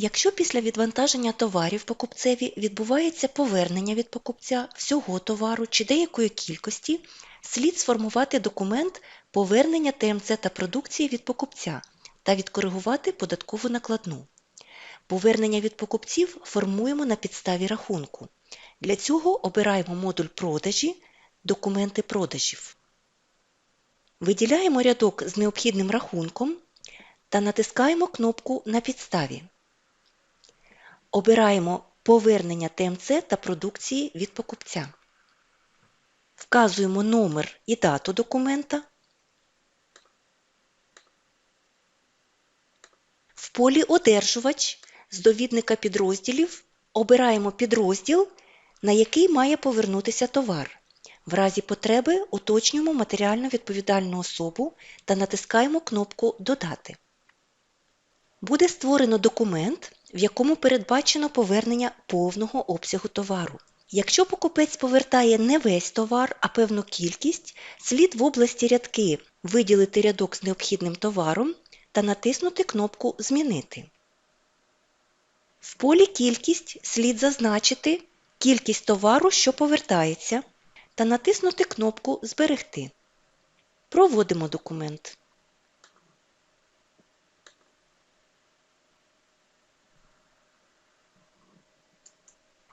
Якщо після відвантаження товарів покупцеві відбувається повернення від покупця всього товару чи деякої кількості, слід сформувати документ повернення ТМЦ та продукції від покупця та відкоригувати податкову накладну. Повернення від покупців формуємо на підставі рахунку. Для цього обираємо модуль продажі Документи продажів. Виділяємо рядок з необхідним рахунком та натискаємо кнопку На підставі. Обираємо Повернення ТМЦ та продукції від покупця. Вказуємо номер і дату документа. В полі Одержувач з довідника підрозділів обираємо підрозділ, на який має повернутися товар. В разі потреби уточнюємо матеріально відповідальну особу та натискаємо кнопку Додати. Буде створено документ, в якому передбачено повернення повного обсягу товару. Якщо покупець повертає не весь товар, а певну кількість, слід в області рядки виділити рядок з необхідним товаром та натиснути кнопку Змінити. В полі Кількість слід зазначити кількість товару, що повертається, та натиснути кнопку Зберегти. Проводимо документ.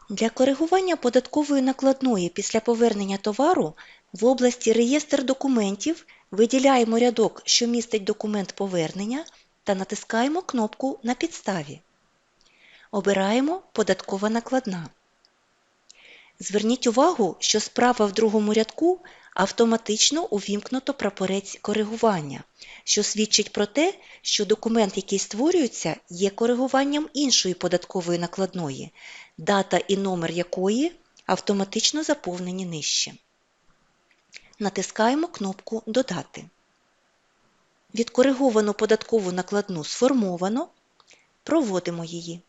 Для коригування податкової накладної після повернення товару в області Реєстр документів виділяємо рядок, що містить документ повернення, та натискаємо кнопку На підставі. Обираємо Податкова накладна. Зверніть увагу, що справа в другому рядку автоматично увімкнуто прапорець коригування, що свідчить про те, що документ, який створюється, є коригуванням іншої податкової накладної, дата і номер якої автоматично заповнені нижче. Натискаємо кнопку Додати. Відкориговану податкову накладну сформовано. Проводимо її.